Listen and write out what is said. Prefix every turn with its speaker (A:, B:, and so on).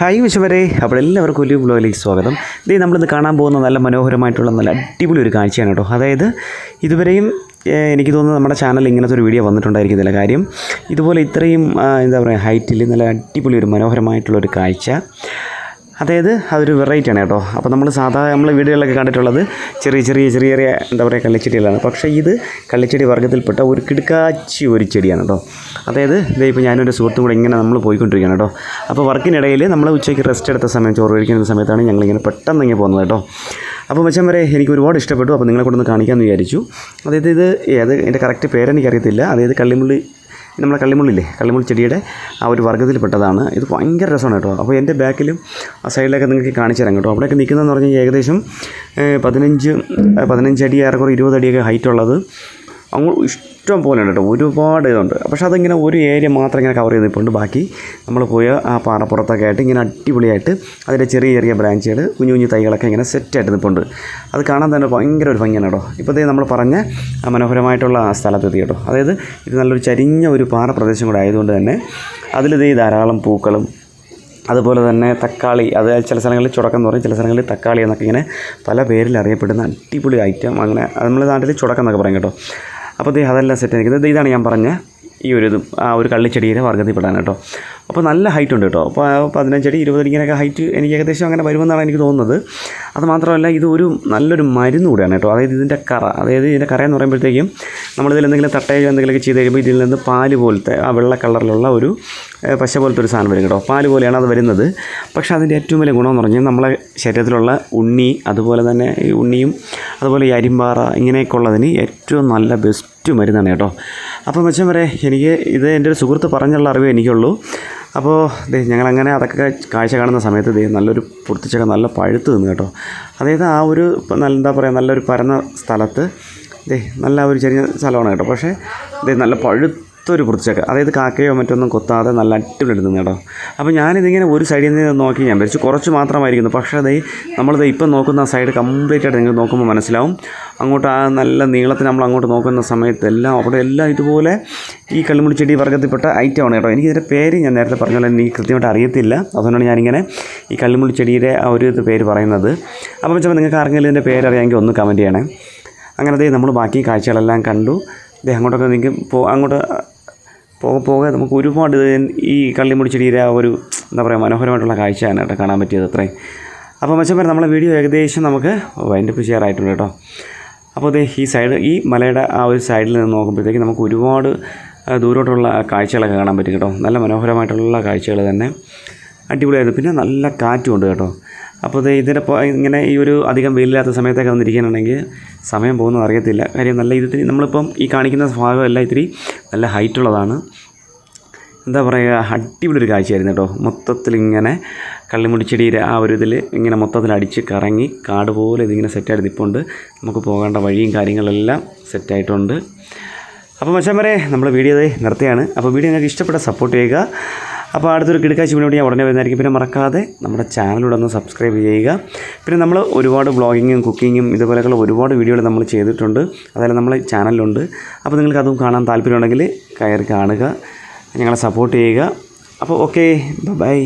A: Hi വിശ്വരെ അപ്പോൾ എല്ലാവർക്കും ഒരു ബ്ലോഗിലേക്ക് സ്വാഗതം. ഇതേ നമ്മളിന്ന് കാണാൻ പോകുന്ന നല്ല മനോഹരമായിട്ടുള്ള നല്ല അടിപൊളി ഒരു കാഴ്ചയാണ് കേട്ടോ. അതായത് ഇതുവരെയും എനിക്ക് തോന്നുന്നു നമ്മുടെ ചാനൽ ഇങ്ങനത്തെ ഒരു വീഡിയോ വന്നിട്ടുണ്ടായിരിക്കുന്നില്ല കാര്യം. ഇതുപോലെ ഇത്രയും എന്താ പറയുക ഹൈറ്റിൽ നല്ല അടിപൊളി ഒരു മനോഹരമായിട്ടുള്ള ഒരു കാഴ്ച. അതായത് അതൊരു വെറൈറ്റിയാണ് കേട്ടോ. അപ്പോൾ നമ്മൾ സാധാ നമ്മൾ വീടുകളിലൊക്കെ കണ്ടിട്ടുള്ളത് ചെറിയ ചെറിയ ചെറിയ ചെറിയ എന്താ പറയുക കള്ളിച്ചെടികളാണ്. പക്ഷേ ഇത് കള്ളിച്ചെടി വർഗത്തിൽപ്പെട്ട ഒരു കിടുക്കാച്ചി ഒരു ചെടിയാണ് കേട്ടോ. അതായത് ഇപ്പോൾ ഞാനൊരു സുഹൃത്തും കൂടെ ഇങ്ങനെ നമ്മൾ പോയിക്കൊണ്ടിരിക്കുകയാണ് കേട്ടോ. അപ്പോൾ വർക്കിനിടയിൽ നമ്മൾ ഉച്ചയ്ക്ക് റെസ്റ്റ് എടുത്ത സമയം ചോറ് കഴിക്കുന്ന സമയത്താണ് ഞങ്ങളിങ്ങനെ പെട്ടെന്ന് ഇങ്ങനെ പോകുന്നത് കേട്ടോ. അപ്പോൾ മച്ചാൻ വരെ എനിക്ക് ഒരുപാട് ഇഷ്ടപ്പെട്ടു. അപ്പോൾ നിങ്ങളെ കൊണ്ടൊന്ന് കാണിക്കാമെന്ന് വിചാരിച്ചു. അതായത് ഇത് ഏത് എന്റെ കറക്റ്റ് പേരെനിക്കറിയത്തില്ല. അതായത് കള്ളിമുള്ളി നമ്മളെ കള്ളിമുള്ളില്ലേ? കള്ളിമുള്ളി ചെടിയുടെ ആ ഒരു വർഗത്തിൽപ്പെട്ടതാണ്. ഇത് ഭയങ്കര രസമാണ് കേട്ടോ. അപ്പോൾ എന്റെ ബാക്കിലും ആ സൈഡിലൊക്കെ നിങ്ങൾക്ക് കാണിച്ചു തരാം കേട്ടോ. അവിടെയൊക്കെ നിൽക്കുന്നതെന്ന് പറഞ്ഞാൽ ഏകദേശം പതിനഞ്ച് പതിനഞ്ചടി ഏറെക്കുറെ ഇരുപത് അടിയൊക്കെ ഹൈറ്റ് ഉള്ളത്. അങ്ങ് ഇഷ്ടം പോലെ ഉണ്ട് കേട്ടോ. ഒരുപാട് ഇതുണ്ട്. പക്ഷെ അതിങ്ങനെ ഒരു ഏരിയ മാത്രം ഇങ്ങനെ കവർ ചെയ്ത് നിൽപ്പുണ്ട് ബാക്കി നമ്മൾ പോയ ആ പാറപ്പുറത്തൊക്കെ ആയിട്ട് ഇങ്ങനെ അടിപൊളിയായിട്ട് അതിന്റെ ചെറിയ ചെറിയ ബ്രാഞ്ചുകൾ കുഞ്ഞു കുഞ്ഞു തൈകളൊക്കെ ഇങ്ങനെ സെറ്റായിട്ട് നിൽപ്പുണ്ട്. അത് കാണാൻ തന്നെ ഭയങ്കര ഒരു ഭംഗിയാണ് കേട്ടോ. ഇപ്പോൾ ഇതേ നമ്മൾ പറഞ്ഞ മനോഹരമായിട്ടുള്ള സ്ഥലത്തെത്തി കേട്ടോ. അതായത് ഇത് നല്ലൊരു ചരിഞ്ഞ ഒരു പാറ പ്രദേശം കൂടെ ആയതുകൊണ്ട് തന്നെ അതിലിതേ ധാരാളം പൂക്കളും അതുപോലെ തന്നെ തക്കാളി അത് ചില സ്ഥലങ്ങളിൽ ചുടക്കം എന്ന് പറയും ചില സ്ഥലങ്ങളിൽ തക്കാളി എന്നൊക്കെ ഇങ്ങനെ പല പേരിൽ അറിയപ്പെടുന്ന അടിപൊളി ഐറ്റം അങ്ങനെ നമ്മുടെ നാട്ടിൽ ചുടക്കം എന്നൊക്കെ പറയും കേട്ടോ. അപ്പോൾ ദേ അതെല്ലാം സെറ്റ് ആയിരിക്കുന്നത് ഇതാണ് ഞാൻ പറഞ്ഞ ഈ ഒരു ഇതും ആ ഒരു കള്ളിച്ചെടിയുടെ വർഗത്തിൽപ്പെടാൻ കേട്ടോ. അപ്പോൾ നല്ല ഹൈറ്റ് ഉണ്ട് കേട്ടോ. അപ്പോൾ പതിനഞ്ചടി ഇരുപതടിങ്ങനെയൊക്കെ ഹൈറ്റ് എനിക്ക് ഏകദേശം അങ്ങനെ വരുമെന്നാണ് എനിക്ക് തോന്നുന്നത്. അത് മാത്രമല്ല ഇത് ഒരു നല്ലൊരു മരുന്ന് കൂടെയാണ് കേട്ടോ. അതായത് ഇതിന്റെ കറ അതായത് ഇതിന്റെ കറ എന്ന് പറയുമ്പോഴത്തേക്കും നമ്മളിതിൽ എന്തെങ്കിലും തട്ടയോ എന്തെങ്കിലുമൊക്കെ ചെയ്ത് കഴിയുമ്പോൾ ഇതിൽ നിന്ന് പാൽ പോലത്തെ ആ വെള്ള കളറിലുള്ള ഒരു പശ പോലത്തെ ഒരു സാധനം വരും കേട്ടോ. പാൽ പോലെയാണ് അത് വരുന്നത്. പക്ഷേ അതിന്റെ ഏറ്റവും വലിയ ഗുണമെന്ന് പറഞ്ഞാൽ നമ്മളെ ശരീരത്തിലുള്ള ഉണ്ണി അതുപോലെ തന്നെ ഈ ഉണ്ണിയും അതുപോലെ ഈ അരിമ്പാറ ഇങ്ങനെയൊക്കെ ഉള്ളതിന് ഏറ്റവും നല്ല ബെസ്റ്റ് മരുന്നാണ് കേട്ടോ. അപ്പോൾ മെച്ചം വരെ എനിക്ക് ഇത് എന്റെ ഒരു സുഹൃത്ത് പറഞ്ഞുള്ള അറിവേ എനിക്കുള്ളൂ. അപ്പോൾ ദേ ഞങ്ങളങ്ങനെ അതൊക്കെ കാഴ്ച കാണുന്ന സമയത്ത് ദേ നല്ലൊരു പൊട്ടിച്ചൊക്കെ നല്ല പഴുത്ത് നിന്ന് കേട്ടോ. അതായത് ആ ഒരു നല്ല എന്താ പറയുക നല്ലൊരു പരന്ന സ്ഥലത്ത് ദേ നല്ല ഒരു ചെറിയ സ്ഥലമാണ് കേട്ടോ. പക്ഷേ ദേ നല്ല പഴുത്തൊരു കുറച്ചൊക്കെ അതായത് കാക്കയോ മറ്റൊന്നും കൊത്താതെ നല്ല അടിപൊളി എടുത്തുന്നു കേട്ടോ. അപ്പോൾ ഞാനിതിങ്ങനെ ഒരു സൈഡിൽ നിന്ന് നോക്കി ഞാൻ വിചാരിച്ചു കുറച്ച് മാത്രമായിരിക്കുന്നു. പക്ഷേ അതേ നമ്മളിത് ഇപ്പം നോക്കുന്ന സൈഡ് കംപ്ലീറ്റ് ആയിട്ട് നിങ്ങൾ നോക്കുമ്പോൾ മനസ്സിലാവും. അങ്ങോട്ട് ആ നല്ല നീളത്തിൽ നമ്മൾ അങ്ങോട്ട് നോക്കുന്ന സമയത്ത് എല്ലാം അവിടെ എല്ലാം ഇതുപോലെ ഈ കള്ളിമുടി ചെടി വർഗത്തിൽപ്പെട്ട ഐറ്റമാണ് കേട്ടോ. എനിക്കിതിന്റെ പേര് ഞാൻ നേരത്തെ പറഞ്ഞ പോലെ എനിക്ക് കൃത്യമായിട്ട് അറിയത്തില്ല. അതുകൊണ്ടാണ് ഞാനിങ്ങനെ ഈ കള്ളിമുടി ചെടിയുടെ ആ ഒരു പേര് പറയുന്നത്. അപ്പോൾ വെച്ചാൽ നിങ്ങൾക്ക് ആർക്കെങ്കിലും ഇതിന്റെ പേരറിയാമെങ്കിൽ ഒന്ന് കമന്റ് ചെയ്യണേ. അങ്ങനെ ദേ നമ്മൾ ബാക്കി കാഴ്ചകളെല്ലാം കണ്ടു. ദേ അങ്ങോട്ടൊക്കെ നിങ്ങൾക്ക് പോ അങ്ങോട്ട് പോകെ പോകെ നമുക്ക് ഒരുപാട് ഈ കള്ളിമുടി ചെടിയുടെ ആ ഒരു എന്താ പറയുക മനോഹരമായിട്ടുള്ള കാഴ്ചയാണ് കേട്ടോ കാണാൻ പറ്റിയത് അത്രയും. അപ്പോൾ മെച്ചം നമ്മളെ വീഡിയോ ഏകദേശം നമുക്ക് വൈൻഡപ്പ് ചെയ്യാറായിട്ടുണ്ട് കേട്ടോ. അപ്പോൾ അതേ ഈ സൈഡ് ഈ മലയുടെ ആ ഒരു സൈഡിൽ നിന്ന് നോക്കുമ്പോഴത്തേക്ക് നമുക്ക് ഒരുപാട് ദൂരോട്ടുള്ള കാഴ്ചകളൊക്കെ കാണാൻ പറ്റും കേട്ടോ. നല്ല മനോഹരമായിട്ടുള്ള കാഴ്ചകൾ തന്നെ. അടിപൊളിയായിരുന്നു. പിന്നെ നല്ല കാറ്റും ഉണ്ട് കേട്ടോ. അപ്പോൾ ഇത് ഇതിന്റെ ഇങ്ങനെ ഈ ഒരു അധികം വെയിലില്ലാത്ത സമയത്തൊക്കെ വന്നിരിക്കുകയാണെങ്കിൽ സമയം പോകുന്നത് അറിയത്തില്ല. കാര്യം നല്ല ഇത് നമ്മളിപ്പം ഈ കാണിക്കുന്ന ഭാഗമല്ല ഇത്തിരി നല്ല ഹൈറ്റുള്ളതാണ്. എന്താ പറയുക അടിപൊളി ഒരു കാഴ്ചയായിരുന്നു കേട്ടോ. മൊത്തത്തിൽ ഇങ്ങനെ കള്ളിമുടിച്ചെടിയുടെ ആ ഒരു ഇതിൽ ഇങ്ങനെ മൊത്തത്തിൽ അടിച്ച് കറങ്ങി കാട് പോലെ ഇതിങ്ങനെ സെറ്റായിട്ട് നിൽപ്പുണ്ട് നമുക്ക് പോകേണ്ട വഴിയും കാര്യങ്ങളെല്ലാം സെറ്റായിട്ടുണ്ട് അപ്പോൾ മച്ചാൻ വരെ നമ്മൾ വീഡിയോ ദേ നിർത്തുകയാണ്. അപ്പോൾ വീഡിയോ നിങ്ങൾക്ക് ഇഷ്ടപ്പെട്ട സപ്പോർട്ട് ചെയ്യുക. അപ്പോൾ അടുത്തൊരു കിടക്കാഴ്ച വീഡിയോ ഞാൻ ഉടനെ വരുന്നതായിരിക്കും. പിന്നെ മറക്കാതെ നമ്മുടെ ചാനലിലൂടെ ഒന്ന് സബ്സ്ക്രൈബ് ചെയ്യുക. പിന്നെ നമ്മൾ ഒരുപാട് ബ്ലോഗിങ്ങും കുക്കിങ്ങും ഇതുപോലെയുള്ള ഒരുപാട് വീഡിയോകൾ നമ്മൾ ചെയ്തിട്ടുണ്ട്. അതായത് നമ്മളെ ചാനലിലുണ്ട്. അപ്പോൾ നിങ്ങൾക്ക് അതും കാണാൻ താല്പര്യമുണ്ടെങ്കിൽ കയറി കാണുക. ഞങ്ങളെ സപ്പോർട്ട് ചെയ്യുക. അപ്പോൾ ഓക്കെ ബൈ